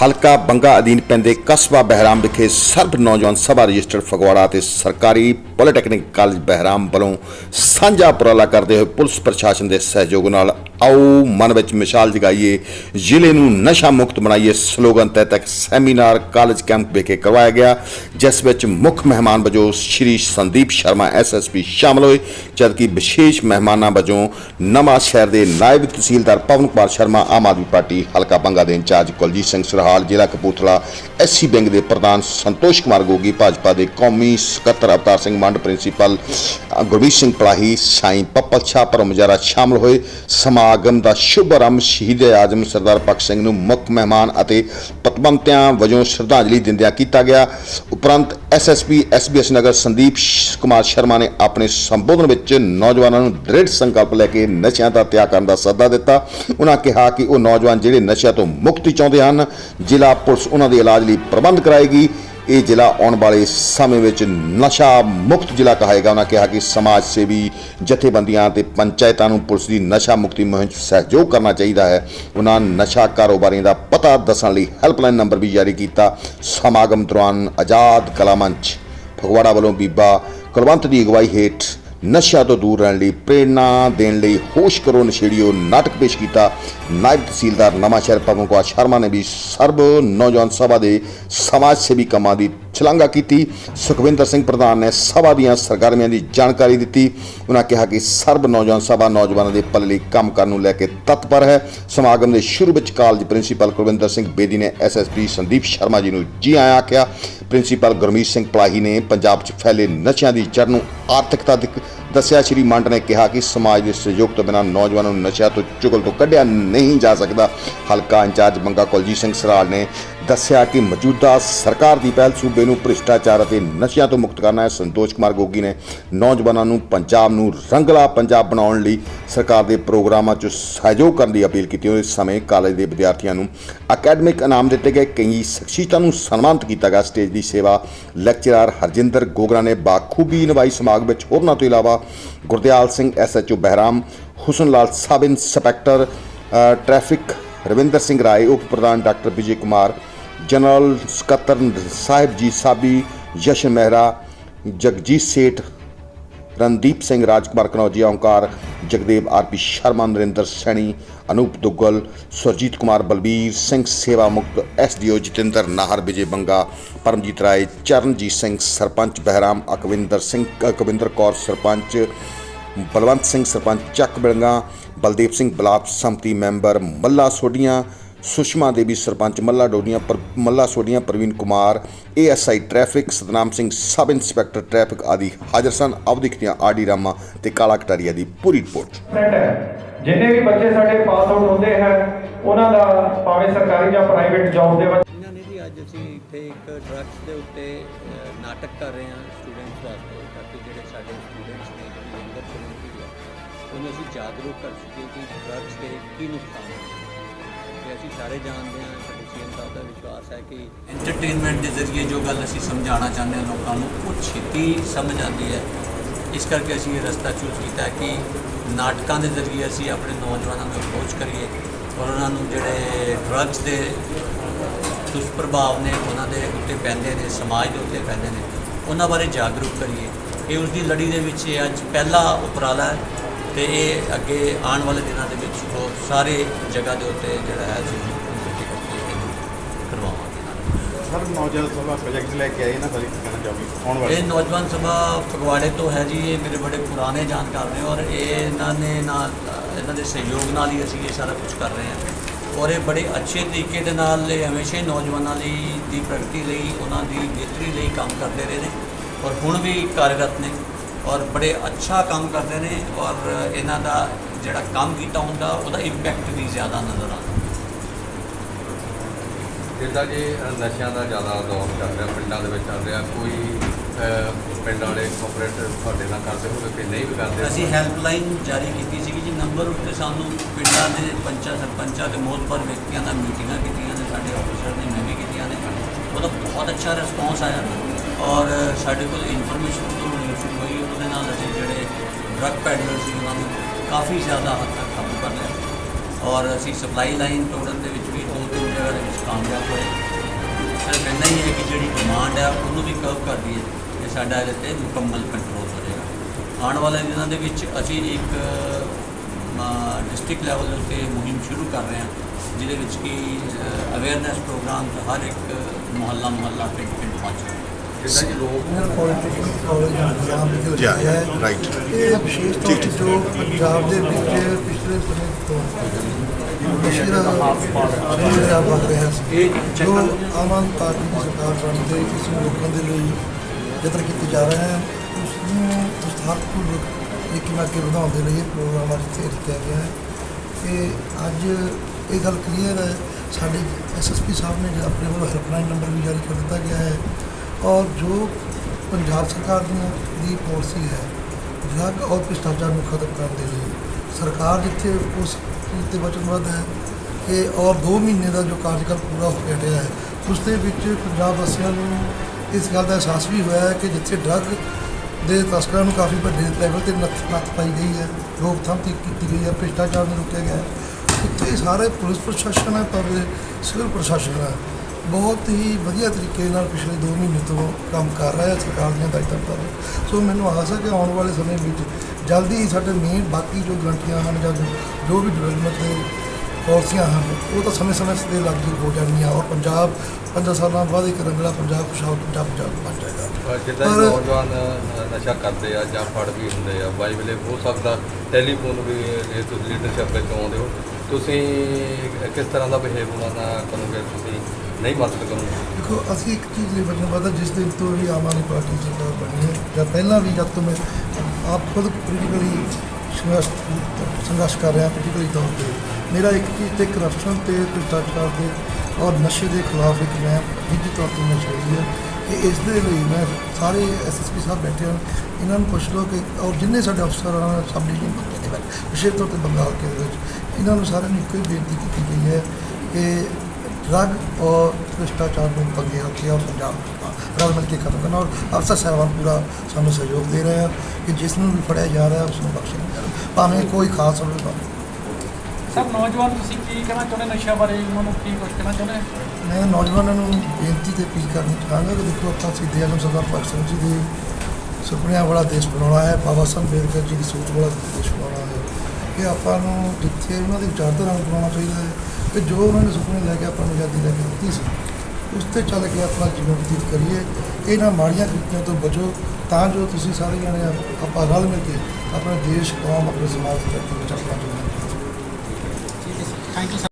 ਹਲਕਾ ਬੰਗਾ ਅਧੀਨ ਪੈਂਦੇ ਕਸਬਾ ਬਹਿਰਾਮ ਵਿਖੇ ਸਰਬ ਨੌਜਵਾਨ ਸਭਾ ਰਜਿਸਟਰਡ ਫਗਵਾੜਾ ਅਤੇ ਸਰਕਾਰੀ ਪੋਲੀਟੈਕਨਿਕ ਕਾਲਜ ਬਹਿਰਾਮ ਵੱਲੋਂ ਸਾਂਝਾ ਉਪਰਾਲਾ ਕਰਦੇ ਹੋਏ ਪੁਲਿਸ ਪ੍ਰਸ਼ਾਸਨ ਦੇ ਸਹਿਯੋਗ ਨਾਲ ਆਓ ਮਨ ਵਿੱਚ ਮਿਸਾਲ ਜਗਾਈਏ, ਜ਼ਿਲ੍ਹੇ ਨੂੰ ਨਸ਼ਾ ਮੁਕਤ ਬਣਾਈਏ ਸਲੋਗਨ ਤਹਿਤ ਇੱਕ ਸੈਮੀਨਾਰ ਕਾਲਜ ਕੈਂਪ ਵਿਖੇ ਕਰਵਾਇਆ ਗਿਆ, ਜਿਸ ਵਿੱਚ ਮੁੱਖ ਮਹਿਮਾਨ ਵਜੋਂ ਸ਼੍ਰੀ ਸੰਦੀਪ ਸ਼ਰਮਾ ਐਸਐਸਪੀ ਸ਼ਾਮਲ ਹੋਏ, ਜਦਕਿ ਵਿਸ਼ੇਸ਼ ਮਹਿਮਾਨਾਂ ਵਜੋਂ ਨਵਾਂ ਸ਼ਹਿਰ ਦੇ ਨਾਇਬ ਤਹਿਸੀਲਦਾਰ ਪਵਨ ਕੁਮਾਰ ਸ਼ਰਮਾ, ਆਮ ਆਦਮੀ ਪਾਰਟੀ ਹਲਕਾ ਬੰਗਾ ਦੇ ਇੰਚਾਰਜ ਕੁਲਜੀਤ ਸਿੰਘ ਸਰਹਾਲ, ਜ਼ਿਲ੍ਹਾ ਕਪੂਰਥਲਾ ਐਸਸੀ ਬੈਂਕ ਦੇ ਪ੍ਰਧਾਨ ਸੰਤੋਸ਼ ਕੁਮਾਰ ਗੋਗੀ, ਭਾਜਪਾ ਦੇ ਕੌਮੀ ਸਕੱਤਰ ਅਵਤਾਰ ਸਿੰਘ ਮੰਡ ਪ੍ਰਿੰਸੀਪਲ ਅ, ਸਿੰਘ ਪਲਾਹੀ ਸਾਈਂ ਪੱਪਲ ਸ਼ਾਹ ਪਰਮਜਾਰਾ ਸ਼ਾਮਲ ਹੋਏ ਸਮਾਗਮ ਦਾ ਸ਼ੁਭ ਆਰੰਭ ਸ਼ਹੀਦ ਆਜ਼ਮ ਸਰਦਾਰ ਭਗਤ ਸਿੰਘ ਨੂੰ ਮੁੱਖ ਮਹਿਮਾਨ ਅਤੇ ਪਤਵੰਤਿਆਂ ਵਜੋਂ ਸ਼ਰਧਾਂਜਲੀ ਦਿੰਦਿਆਂ ਕੀਤਾ ਗਿਆ। ਉਪਰੰਤ ਐਸਐਸਪੀ ਐਸਬੀਐਸ ਨਗਰ ਸੰਦੀਪ ਕੁਮਾਰ ਸ਼ਰਮਾ ਨੇ ਆਪਣੇ ਸੰਬੋਧਨ ਵਿੱਚ ਨੌਜਵਾਨਾਂ ਨੂੰ ਦ੍ਰਿੜ ਸੰਕਲਪ ਲੈ ਕੇ ਨਸ਼ਿਆਂ ਦਾ ਤਿਆਗ ਕਰਨ ਦਾ ਸੱਦਾ ਦਿੱਤਾ। ਉਹਨਾਂ ਕਿਹਾ ਕਿ ਉਹ ਨੌਜਵਾਨ ਜਿਹੜੇ ਨਸ਼ਿਆਂ ਤੋਂ ਮੁਕਤੀ ਚਾਹੁੰਦੇ ਹਨ ਜ਼ਿਲ੍ਹਾ ਪੁਲਿਸ ਉਹਨਾਂ ਦੇ ਇਲਾਜ ਲਈ ਪ੍ਰਬੰਧ ਕਰਾਏਗੀ। ਇਹ ਜ਼ਿਲ੍ਹਾ ਆਉਣ ਵਾਲੇ ਸਮੇਂ ਵਿੱਚ ਨਸ਼ਾ ਮੁਕਤ ਜ਼ਿਲ੍ਹਾ ਕਹਾਏਗਾ। ਉਹਨਾਂ ਕਿਹਾ ਕਿ ਸਮਾਜ ਸੇਵੀ, ਜਥੇਬੰਦੀਆਂ ਤੇ ਪੰਚਾਇਤਾਂ ਨੂੰ ਪੁਲਿਸ ਦੀ ਨਸ਼ਾ ਮੁਕਤੀ ਮੁਹਿੰਮ 'ਚ ਸਹਿਯੋਗ ਕਰਨਾ ਚਾਹੀਦਾ ਹੈ। ਉਹਨਾਂ ਨਸ਼ਾ ਕਾਰੋਬਾਰੀਆਂ ਦਾ ਪਤਾ ਦੱਸਣ ਲਈ ਹੈਲਪਲਾਈਨ ਨੰਬਰ ਵੀ ਜਾਰੀ ਕੀਤਾ। ਸਮਾਗਮ ਦੌਰਾਨ ਆਜ਼ਾਦ ਕਲਾ ਮੰਚ, ਫਗਵਾੜਾ ਵੱਲੋਂ ਬੀਬਾ ਕੁਲਵੰਤ ਦੀ ਅਗਵਾਈ ਹੇਠ ਨਸ਼ਿਆਂ ਤੋਂ ਦੂਰ ਰਹਿਣ ਲਈ, ਪ੍ਰੇਰਣਾ ਦੇਣ ਲਈ ਹੋਸ਼ ਕਰੋ ਨਸ਼ੇੜੀਓ, ਨਾਟਕ ਪੇਸ਼ ਕੀਤਾ ਨਾਇਬ ਤਹਿਸੀਲਦਾਰ ਨਵਾਂਸ਼ਹਿਰ ਪਵਨ ਕੁਮਾਰ ਸ਼ਰਮਾ ਨੇ ਵੀ ਸਰਬ ਨੌਜਵਾਨ ਸਭਾ ਦੇ ਸਮਾਜ ਸੇਵੀ ਕੰਮਾਂ ਦੀ ਸ਼ਲਾਘਾ ਕੀਤੀ। ਸੁਖਵਿੰਦਰ ਸਿੰਘ ਪ੍ਰਧਾਨ ਨੇ ਸਭਾ ਦੀਆਂ ਸਰਗਰਮੀਆਂ ਦੀ ਜਾਣਕਾਰੀ ਦਿੱਤੀ। ਉਹਨਾਂ ਕਿਹਾ ਕਿ ਸਰਬ ਨੌਜਵਾਨ ਸਭਾ ਨੌਜਵਾਨਾਂ ਦੇ ਭਲੇ ਲਈ ਕੰਮ ਕਰਨ ਨੂੰ ਲੈ ਕੇ ਤਤਪਰ ਹੈ। ਸਮਾਗਮ ਦੇ ਸ਼ੁਰੂ ਵਿੱਚ ਕਾਲਜ ਪ੍ਰਿੰਸੀਪਲ ਕੁਲਵਿੰਦਰ ਸਿੰਘ ਬੇਦੀ ਨੇ ਐਸਐਸਪੀ ਸੰਦੀਪ ਸ਼ਰਮਾ ਜੀ ਨੂੰ ਜੀ ਆਇਆਂ ਆਖਿਆ। ਪ੍ਰਿੰਸੀਪਲ ਗੁਰਮੀਤ ਸਿੰਘ ਪਲਾਹੀ ਨੇ ਪੰਜਾਬ 'ਚ ਫੈਲੇ ਨਸ਼ਿਆਂ ਦੀ ਜੜ ਨੂੰ ਆਰਥਿਕਤਾ ਦਿਖ, ਦੱਸਿਆ, ਸ਼੍ਰੀ ਮੰਡ ਨੇ ਕਿਹਾ ਕਿ ਸਮਾਜ ਦੇ ਸਹਿਯੋਗ ਤੋਂ ਬਿਨਾਂ ਨੌਜਵਾਨਾਂ ਨੂੰ ਨਸ਼ਿਆਂ ਤੋਂ ਚੁਗਲ ਤੋਂ ਕੱਢਿਆ ਨਹੀਂ ਜਾ ਸਕਦਾ। ਹਲਕਾ ਇੰਚਾਰਜ ਮੰਗਾ ਕੁਲਜੀਤ ਸਿੰਘ ਸਰਾਲ ਨੇ ਦੱਸਿਆ ਕਿ ਮੌਜੂਦਾ ਸਰਕਾਰ ਦੀ ਪਹਿਲ ਸੂਬੇ ਨੂੰ ਭ੍ਰਿਸ਼ਟਾਚਾਰ ਅਤੇ ਨਸ਼ਿਆਂ ਤੋਂ ਮੁਕਤ ਕਰਨਾ ਹੈ। ਸੰਤੋਸ਼ ਕੁਮਾਰ ਗੋਗੀ ਨੇ ਨੌਜਵਾਨਾਂ ਨੂੰ ਪੰਜਾਬ ਨੂੰ ਰੰਗਲਾ ਪੰਜਾਬ ਬਣਾਉਣ ਲਈ ਸਰਕਾਰ ਦੇ ਪ੍ਰੋਗਰਾਮਾਂ 'ਚ ਸਹਿਯੋਗ ਕਰਨ ਦੀ ਅਪੀਲ ਕੀਤੀ। ਉਸ ਸਮੇਂ ਕਾਲਜ ਦੇ ਵਿਦਿਆਰਥੀਆਂ ਨੂੰ ਅਕੈਡਮਿਕ ਇਨਾਮ ਦਿੱਤੇ ਗਏ। ਕਈ ਸ਼ਖਸੀਅਤਾਂ ਨੂੰ ਸਨਮਾਨਿਤ ਕੀਤਾ ਗਿਆ। ਸਟੇਜ ਦੀ ਸੇਵਾ ਲੈਕਚਰਰ ਹਰਜਿੰਦਰ ਗੋਗਰਾ ਨੇ ਬਾਖੂਬੀ ਨਿਭਾਈ। ਸਮਾਗਮ ਵਿੱਚ ਹੋਰਨਾਂ ਤੋਂ ਇਲਾਵਾ Gurdial Singh SHO Behram Husan Lal sub inspector ਅ, ਟ੍ਰੈਫਿਕ ਰਵਿੰਦਰ ਸਿੰਘ ਰਾਏ ਉਪ ਪ੍ਰਧਾਨ ਡਾਕਟਰ ਵਿਜੇ ਕੁਮਾਰ ਜਨਰਲ ਸਕੱਤਰ ਸਾਹਿਬ ਜੀ ਸਾਬੀ ਯਸ਼ਨ ਮਹਿਰਾ, ਜਗਜੀਤ ਸੇਠ, ਰਣਦੀਪ ਸਿੰਘ, ਰਾਜਕੁਮਾਰ ਕਨੌਜੀ ਓਂਕਾਰ ਜਗਦੇਵ ਆਰਪੀ ਸ਼ਰਮਾ, ਨਰਿੰਦਰ ਸੈਣੀ, ਅਨੂਪ ਦੁੱਗਲ, ਸੁਰਜੀਤ ਕੁਮਾਰ, ਬਲਬੀਰ ਸਿੰਘ ਸੇਵਾ ਮੁਕਤ SDO Jatinder Nahar, Vijay Banga, Paramjit Rai, Charanjit Singh, sarpanch Behram, Akwinder Singh, Akwinder Kaur, sarpanch Balwant Singh, sarpanch Chak Bilga Baldeep Singh block samiti member Malla Sodhian Sushma Devi sarpanch Malla Dodian ਪਰ Malla Sodhian Parveen Kumar ASI traffic Satnam Singh sub inspector traffic ਆਦਿ ਹਾਜ਼ਰ ਸਨ। ਅਵਧਿਕ ਦੀਆਂ RD Rama ਤੇ ਕਾਲਾ ਕਟਾਰੀਆ ਦੀ ਪੂਰੀ report. ਜਿੰਨੇ ਵੀ ਬੱਚੇ ਸਾਡੇ pass out ਹੁੰਦੇ ਹੈ ਉਹਨਾਂ ਦਾ ਭਾਵੇਂ ਸਰਕਾਰੀ ਜਾਂ ਪ੍ਰਾਈਵੇਟ ਜੌਬ ਦੇ ਵਿੱਚ ਇਹਨਾਂ ਨੇ ਜੀ ਅੱਜ ਅਸੀਂ ਇੱਥੇ ਇੱਕ ਡਰੱਗਸ ਦੇ ਉੱਤੇ ਨਾਟਕ ਕਰ ਰਹੇ ਹਾਂ ਸਟੂਡੈਂਟਸ ਵਾਸਤੇ ਤਾਂ ਕਿ ਜਿਹੜੇ ਸਾਡੇ ਸਟੂਡੈਂਟਸ ਨੇ ਜਿਹੜੀ ਯੰਗਰ ਕਮਿਊਨਿਟੀ ਹੈ ਉਹਨੂੰ ਅਸੀਂ ਜਾਗਰੂਕ ਕਰ ਸਕੀਏ ਕਿ ਡਰੱਗਸ ਦੇ ਕੀ ਨੁਕਸਾਨ ਹੈ ਤੇ ਅਸੀਂ ਸਾਰੇ ਜਾਣਦੇ ਹਾਂ, ਸਾਡੇ ਸੀਐਮ ਸਾਹਿਬ ਦਾ ਵਿਸ਼ਵਾਸ ਹੈ ਕਿ ਐਂਟਰਟੇਨਮੈਂਟ ਦੇ ਜ਼ਰੀਏ ਜੋ ਗੱਲ ਅਸੀਂ ਸਮਝਾਉਣਾ ਚਾਹੁੰਦੇ ਹਾਂ ਲੋਕਾਂ ਨੂੰ, ਉਹ ਛੇਤੀ ਸਮਝ ਆਉਂਦੀ ਹੈ। ਇਸ ਕਰਕੇ ਅਸੀਂ ਇਹ ਰਸਤਾ ਚੂਜ਼ ਕੀਤਾ ਕਿ ਨਾਟਕਾਂ ਦੇ ਜ਼ਰੀਏ ਅਸੀਂ ਆਪਣੇ ਨੌਜਵਾਨਾਂ ਨੂੰ ਅਪਰੋਚ ਕਰੀਏ ਔਰ ਉਹਨਾਂ ਨੂੰ ਜਿਹੜੇ ਡਰੱਗਸ ਦੇ ਦੁਸ਼ਪ੍ਰਭਾਵ ਨੇ, ਉਹਨਾਂ ਦੇ ਉੱਤੇ ਪੈਂਦੇ ਨੇ, ਸਮਾਜ ਦੇ ਉੱਤੇ ਪੈਂਦੇ ਨੇ, ਉਹਨਾਂ ਬਾਰੇ ਜਾਗਰੂਕ ਕਰੀਏ। ਇਹ ਉਸ ਦੀ ਲੜੀ ਦੇ ਵਿੱਚ ਇਹ ਅੱਜ ਪਹਿਲਾ ਉਪਰਾਲਾ ਹੈ। ਤੇ ਇਹ ਅੱਗੇ ਆਉਣ ਵਾਲੇ ਦਿਨਾਂ ਦੇ ਵਿੱਚ ਉਹ ਸਾਰੇ ਜਗ੍ਹਾ ਦੇ ਉੱਤੇ ਜਿਹੜਾ ਹੈ ਅਸੀਂ ਕਰਵਾਵਾਂਗੇ। ਸਰ ਨੌਜਵਾਨ ਸਭਾ ਪ੍ਰੋਜੈਕਟ ਲੈ ਕੇ ਆਏ ਇਹਨਾਂ ਬਾਰੇ ਕੀ ਕਹਿਣਾ ਚਾਹੋਗੇ ਆਉਣ ਵਾਲੇ ਇਹ ਨੌਜਵਾਨ ਸਭਾ ਫਗਵਾੜੇ ਤੋਂ ਹੈ ਜੀ ਇਹ ਮੇਰੇ ਬੜੇ ਪੁਰਾਣੇ ਜਾਣਕਾਰ ਨੇ ਔਰ ਇਹ ਇਹਨਾਂ ਨੇ ਨਾਲ ਇਹਨਾਂ ਦੇ ਸਹਿਯੋਗ ਨਾਲ ਹੀ ਅਸੀਂ ਇਹ ਸਾਰਾ ਕੁਝ ਕਰ ਰਹੇ ਹਾਂ। ਔਰ ਇਹ ਬੜੇ ਅੱਛੇ ਤਰੀਕੇ ਦੇ ਨਾਲ ਇਹ ਹਮੇਸ਼ਾ ਹੀ ਨੌਜਵਾਨਾਂ ਲਈ ਦੀ ਪ੍ਰਗਤੀ ਲਈ ਉਹਨਾਂ ਦੀ ਬਿਹਤਰੀ ਲਈ ਕੰਮ ਕਰਦੇ ਰਹੇ ਨੇ। ਔਰ ਹੁਣ ਵੀ ਕਾਰਗਤ ਨੇ। ਔਰ ਬੜੇ ਅੱਛਾ ਕੰਮ ਕਰਦੇ ਨੇ ਔਰ ਇਹਨਾਂ ਦਾ ਜਿਹੜਾ ਕੰਮ ਕੀਤਾ ਹੁੰਦਾ ਉਹਦਾ ਇੰਪੈਕਟ ਵੀ ਜ਼ਿਆਦਾ ਨਜ਼ਰ ਆਉਂਦਾ। ਜਿੱਦਾਂ ਕਿ ਨਸ਼ਿਆਂ ਦਾ ਜ਼ਿਆਦਾ ਦੌਰ ਚੱਲ ਰਿਹਾ ਪਿੰਡਾਂ ਦੇ ਵਿੱਚ ਚੱਲ ਰਿਹਾ ਕੋਈ ਪਿੰਡ ਵਾਲੇ ਕੋਆਪਰੇਟ ਤੁਹਾਡੇ ਨਾਲ ਕਰਦੇ ਹੋਵੇ ਕਿ ਨਹੀਂ ਵੀ ਕਰਦੇ ਅਸੀਂ ਹੈਲਪਲਾਈਨ ਜਾਰੀ ਕੀਤੀ ਸੀ ਕਿ ਨੰਬਰ ਉੱਤੇ ਸਾਨੂੰ ਪਿੰਡਾਂ ਦੇ ਪੰਚਾਂ ਸਰਪੰਚਾਂ ਤੇ ਮੋਹਤਬਰ ਵਿਅਕਤੀਆਂ ਨਾਲ ਮੀਟਿੰਗਾਂ ਕੀਤੀਆਂ ਨੇ ਸਾਡੇ ਆਫੀਸਰ ਨੇ ਮੈਂ ਵੀ ਕੀਤੀਆਂ ਨੇ। ਉਹਦਾ ਬਹੁਤ ਅੱਛਾ ਰਿਸਪੌਂਸ ਆਇਆ ਔਰ ਸਾਡੇ ਕੋਲ ਇਨਫੋਰਮੇਸ਼ਨ ਤੋਂ ਸ਼ੁਰੂ ਹੋਈ ਉਹਦੇ ਨਾਲ ਅਸੀਂ ਜਿਹੜੇ ਡਰੱਗ ਪੈਡਲਰ ਸੀ, ਉਹਨਾਂ ਨੂੰ ਕਾਫੀ ਜ਼ਿਆਦਾ ਹੱਦ ਤੱਕ ਕਾਬੂ ਕਰ ਲਿਆ। ਔਰ ਅਸੀਂ ਸਪਲਾਈ ਲਾਈਨ ਤੋੜਨ ਦੇ ਵਿੱਚ ਵੀ ਦੋ ਤਿੰਨ ਜਗ੍ਹਾ ਦੇ ਵਿੱਚ ਕਾਮਯਾਬ ਹੋਏ। ਸਿਰਫ ਇੰਨਾ ਹੀ ਹੈ ਕਿ ਜਿਹੜੀ ਡਿਮਾਂਡ ਹੈ ਉਹਨੂੰ ਵੀ ਕਵਰ ਕਰਦੀ ਹੈ ਕਿ ਸਾਡਾ ਇਹਦੇ ਤੇ ਮੁਕੰਮਲ ਕੰਟਰੋਲ ਹੋ ਜਾਏਗਾ। ਆਉਣ ਵਾਲੇ ਦਿਨਾਂ ਦੇ ਵਿੱਚ ਅਸੀਂ ਇੱਕ ਡਿਸਟ੍ਰਿਕਟ ਲੈਵਲ ਦੇ ਉੱਤੇ ਮੁਹਿੰਮ ਸ਼ੁਰੂ ਕਰ ਰਹੇ ਹਾਂ, ਜਿਹਦੇ ਵਿੱਚ ਕਿ ਅਵੇਅਰਨੈਸ ਪ੍ਰੋਗਰਾਮ ਹਰ ਇੱਕ ਮੁਹੱਲਾ ਮੁਹੱਲਾ ਪਿੰਡ ਪਿੰਡ ਪਹੁੰਚ ਜਿੱਦਾਂ ਕਿ ਲੋਕ ਇੰਡੀਅਨ ਪੋਲੀਟੈਕਨਿਕ ਕਾਲਜ ਪੰਜਾਬ ਵਿੱਚ ਲੱਗਿਆ ਹੈ। right. ਇਹ ਵਿਸ਼ੇਸ਼ ਤੌਰ ਤੇ ਜੋ ਪੰਜਾਬ ਦੇ ਵਿੱਚ ਪਿਛਲੇ ਸਮੇਂ ਤੋਂ ਜਿਹੜਾ ਵਗ ਰਿਹਾ ਸੀ। ਜੋ ਆਮ ਆਦਮੀ ਪਾਰਟੀ ਦੀ ਸਰਕਾਰ ਬਣਦੇ ਇਸ ਨੂੰ ਰੋਕਣ ਦੇ ਲਈ ਯਤਨ ਕੀਤੇ ਜਾ ਰਹੇ ਹਨ ਉਸ ਨੂੰ ਵਿਸਥਾਰਪੂਰਵਕ ਲੇਕਿਨ ਅੱਗੇ ਵਧਾਉਣ ਦੇ ਲਈ ਇਹ ਪ੍ਰੋਗਰਾਮ ਅੱਜ ਰੱਖਿਆ ਗਿਆ ਹੈ। ਕਿ ਅੱਜ ਇਹ ਗੱਲ ਕਲੀਅਰ ਹੈ ਸਾਡੇ ਐਸਐਸਪੀ ਸਾਹਿਬ ਨੇ ਆਪਣੇ ਵੱਲੋਂ ਹੈਲਪਲਾਈਨ ਨੰਬਰ ਵੀ ਜਾਰੀ ਕਰ ਦਿੱਤਾ ਗਿਆ ਹੈ। ਔਰ ਜੋ ਪੰਜਾਬ ਸਰਕਾਰ ਦੀਆਂ ਦੀ ਪਾਲਿਸੀ ਹੈ ਡਰੱਗ ਔਰ ਭ੍ਰਿਸ਼ਟਾਚਾਰ ਨੂੰ ਖਤਮ ਕਰਨ ਦੇ ਲਈ, ਸਰਕਾਰ ਜਿੱਥੇ ਉਸ ਚੀਜ਼ ਤੇ ਵਚਨਬੱਧ ਹੈ ਕਿ ਔਰ 2 ਮਹੀਨੇ ਦਾ ਜੋ ਕਾਰਜਕਾਲ ਪੂਰਾ ਹੋ ਗਿਆ ਹਟਿਆ ਹੈ ਉਸ ਦੇ ਵਿੱਚ ਪੰਜਾਬ ਵਾਸੀਆਂ ਨੂੰ ਇਸ ਗੱਲ ਦਾ ਅਹਿਸਾਸ ਵੀ ਹੋਇਆ ਹੈ ਕਿ ਜਿੱਥੇ ਡਰੱਗ ਦੇ ਤਸਕਰਾਂ ਨੂੰ ਕਾਫੀ ਵੱਡੇ ਲੈਵਲ ਤੇ ਨੱਥ ਨੱਥ ਪਾਈ ਗਈ ਹੈ, ਰੋਕਥਾਮ ਕੀਤੀ ਗਈ ਹੈ, ਭ੍ਰਿਸ਼ਟਾਚਾਰ ਨੂੰ ਰੋਕਿਆ ਗਿਆ ਹੈ, ਉੱਥੇ ਸਾਰੇ ਪੁਲਿਸ ਪ੍ਰਸ਼ਾਸਨ ਹੈ, ਪਰ ਸਿਵਲ ਪ੍ਰਸ਼ਾਸਨ ਹੈ। ਬਹੁਤ ਹੀ ਵਧੀਆ ਤਰੀਕੇ ਨਾਲ ਪਿਛਲੇ 2 ਮਹੀਨੇ ਤੋਂ ਕੰਮ ਕਰ ਰਿਹਾ ਹੈ ਸਰਕਾਰ ਦੀਆਂ ਹਦਾਇਤਾਂ ਪਰ ਸੋ ਮੈਨੂੰ ਆਸ ਹੈ ਕਿ ਆਉਣ ਵਾਲੇ ਸਮੇਂ ਵਿੱਚ ਜਲਦੀ ਹੀ ਸਾਡੇ ਮੇਨ ਬਾਕੀ ਜੋ ਗਰੰਟੀਆਂ ਹਨ ਜਾਂ ਜੋ- ਵੀ ਡਿਵੈਲਪਮੈਂਟ ਦੇ ਪਾਲਿਸੀਆਂ ਹਨ ਉਹ ਤਾਂ ਸਮੇਂ-ਸਮੇਂ ਸਿਰ ਲਾਗੂ ਹੋ ਜਾਣਗੀਆਂ ਔਰ ਪੰਜਾਬ 5 ਸਾਲਾਂ ਬਾਅਦ ਇੱਕ ਰੰਗਲਾ ਪੰਜਾਬ ਖੁਸ਼ਹਾਲ ਪੰਜਾਬ ਪੰਜਾਬ ਬਣ ਜਾਏਗਾ। ਜਿੱਦਾਂ ਨੌਜਵਾਨ ਨਸ਼ਾ ਕਰਦੇ ਆ ਜਾਂ ਫੜ ਵੀ ਹੁੰਦੇ ਆ ਬਾਈ ਵੇਲੇ ਹੋ ਸਕਦਾ ਟੈਲੀਫੋਨ ਵੀ ਜੇ ਤੁਸੀਂ ਲੀਡਰਸ਼ਿਪ ਵਿੱਚ ਆਉਂਦੇ ਹੋ। ਤੁਸੀਂ ਕਿਸ ਤਰ੍ਹਾਂ ਦਾ ਬਿਹੇਵ ਉਹਨਾਂ ਨਾਲ ਕਰੋਗੇ ਤੁਸੀਂ? ਨਹੀਂ ਮਦਦ ਕਰੋਗੇ ਦੇਖੋ, ਅਸੀਂ ਇੱਕ ਚੀਜ਼ ਲਈ ਪਤਾ ਜਿਸ ਦਿਨ ਤੋਂ ਵੀ ਆਮ ਆਦਮੀ ਪਾਰਟੀ ਸਰਕਾਰ ਬਣੀ ਹੈ, ਜਾਂ ਪਹਿਲਾਂ ਵੀ ਜਦ ਤੋਂ ਮੈਂ ਆਪ ਖੁਦ ਪੋਲੀਟੀਕਲੀ ਸੰਘਰਸ਼ ਸੰਘਰਸ਼ ਕਰ ਰਿਹਾ ਪੋਲੀਟੀਕਲੀ ਤੌਰ ਤੇ, ਮੇਰਾ ਇੱਕ ਚੀਜ਼ ਤੇ ਕਰਪਸ਼ਨ ਤੇ ਭ੍ਰਿਸ਼ਟਾਚਾਰ ਦੇ ਔਰ ਨਸ਼ੇ ਦੇ ਖਿਲਾਫ ਇੱਕ ਮੈਂ ਨਿੱਜੀ ਤੌਰ ਤੇ ਮੈਂ ਹੈ ਕਿ ਇਸ ਦੇ ਲਈ ਮੈਂ ਸਾਰੇ ਐਸਐਸਪੀ ਸਾਹਿਬ ਬੈਠੇ ਹਨ, ਇਹਨਾਂ ਨੂੰ ਪੁੱਛ ਲਓ ਕਿ ਔਰ ਜਿੰਨੇ ਸਾਡੇ ਅਫਸਰ ਹਨ ਸਬ ਡਿਵੀਜ਼ਨ ਦੇ ਵਿੱਚ, ਵਿਸ਼ੇਸ਼ ਤੌਰ ਤੇ ਬੰਗਾਲ ਕੇ ਵਿੱਚ, ਇਹਨਾਂ ਨੂੰ ਸਾਰਿਆਂ ਨੂੰ ਇੱਕੋ ਹੀ ਬੇਨਤੀ ਕੀਤੀ ਗਈ ਹੈ ਕਿ ਡਰੱਗ ਔਰ ਭ੍ਰਿਸ਼ਟਾਚਾਰ ਨੂੰ ਪੰਗੇ ਰੱਖੇ ਔਰ ਪੰਜਾਬ ਰਲ ਮਿਲ ਕੇ ਖਤਮ ਕਰਨਾ ਔਰ ਅਫਸਰ ਸਾਹਿਬਾਨ ਪੂਰਾ ਸਾਨੂੰ ਸਹਿਯੋਗ ਦੇ ਰਹੇ ਹਨ ਕਿ ਜਿਸ ਨੂੰ ਵੀ ਫੜਿਆ ਜਾ ਰਿਹਾ ਉਸ ਨੂੰ ਬਖਸ਼ਿਆ ਨਹੀਂ ਜਾਣਾ ਭਾਵੇਂ ਕੋਈ ਖਾਸ ਹੋਵੇ ਸਰ ਨੌਜਵਾਨ ਤੁਸੀਂ ਕੀ ਕਹਿਣਾ ਚਾਹੁੰਦੇ? ਨਸ਼ਿਆਂ ਬਾਰੇ ਉਹਨਾਂ ਨੂੰ ਕੀ ਕੁਝ ਕਹਿਣਾ ਚਾਹੁੰਦੇ? ਮੈਂ ਨੌਜਵਾਨਾਂ ਨੂੰ ਬੇਨਤੀ ਤੇ ਅਪੀਲ ਕਰਨੀ ਚਾਹਾਂਗਾ ਕਿ ਦੇਖੋ ਆਪਾਂ ਸਿੱਧੇ ਆਲਮ ਸਰਦਾਰ ਭਗਤ ਸਿੰਘ ਜੀ ਦੇ ਸੁਪਨਿਆਂ ਵਾਲਾ ਦੇਸ਼ ਬਣਾਉਣਾ ਹੈ ਬਾਬਾ ਸਾਹਿਬ ਅੰਬੇਦਕਰ ਜੀ ਦੀ ਸੋਚ ਵਾਲਾ ਦੇਸ਼ ਬਣਾਉਣਾ ਹੈ। ਕਿ ਆਪਾਂ ਨੂੰ ਜਿੱਥੇ ਉਹਨਾਂ ਦੀ ਵਿਚਾਰਧਾਰਾ ਨੂੰ ਬਣਾਉਣਾ ਚਾਹੀਦਾ ਹੈ ਕਿ ਜੋ ਉਹਨਾਂ ਨੇ ਸੁਪਨੇ ਲੈ ਕੇ ਆਪਾਂ ਨੂੰ ਆਜ਼ਾਦੀ ਲੈ ਕੇ ਦਿੱਤੀ ਸੀ, ਉਸ ਤੇ ਚੱਲ ਕੇ ਆਪਣਾ ਜੀਵਨ ਬਤੀਤ ਕਰੀਏ, ਇਹਨਾਂ ਮਾੜੀਆਂ ਕ੍ਰਿਤੀਆਂ ਤੋਂ ਬਚੋ, ਤਾਂ ਜੋ ਤੁਸੀਂ ਸਾਰੇ ਜਣੇ ਆਪਾਂ ਰਲ ਮਿਲ ਕੇ ਆਪਣੇ ਦੇਸ਼, ਕੌਮ, ਆਪਣੇ ਸਮਾਜ ਦੇ ਵਿੱਚ ਆਪਣਾ ਜੀਵਨ ਥੈਂਕ ਯੂ